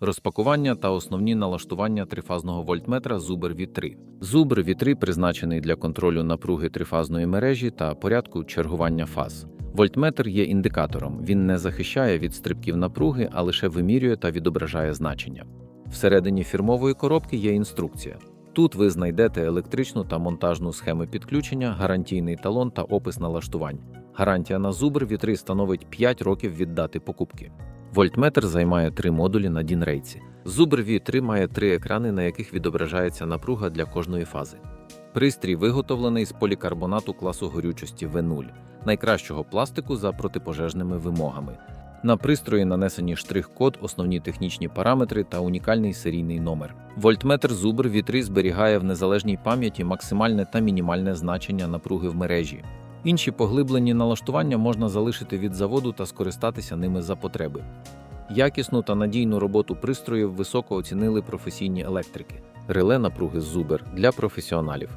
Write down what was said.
Розпакування та основні налаштування трифазного вольтметра Zuber V3. Zuber V3 призначений для контролю напруги трифазної мережі та порядку чергування фаз. Вольтметр є індикатором. Він не захищає від стрибків напруги, а лише вимірює та відображає значення. Всередині фірмової коробки є інструкція. Тут ви знайдете електричну та монтажну схеми підключення, гарантійний талон та опис налаштувань. Гарантія на Zuber V3 становить 5 років від дати покупки. Вольтметр займає три модулі на Дінрейці. Zuber V3 має три екрани, на яких відображається напруга для кожної фази. Пристрій виготовлений з полікарбонату класу горючості В0, найкращого пластику за протипожежними вимогами. На пристрої нанесені штрих-код, основні технічні параметри та унікальний серійний номер. Вольтметр Zuber V3 зберігає в незалежній пам'яті максимальне та мінімальне значення напруги в мережі. Інші поглиблені налаштування можна залишити від заводу та скористатися ними за потреби. Якісну та надійну роботу пристроїв високо оцінили професійні електрики. Реле напруги Зубер для професіоналів.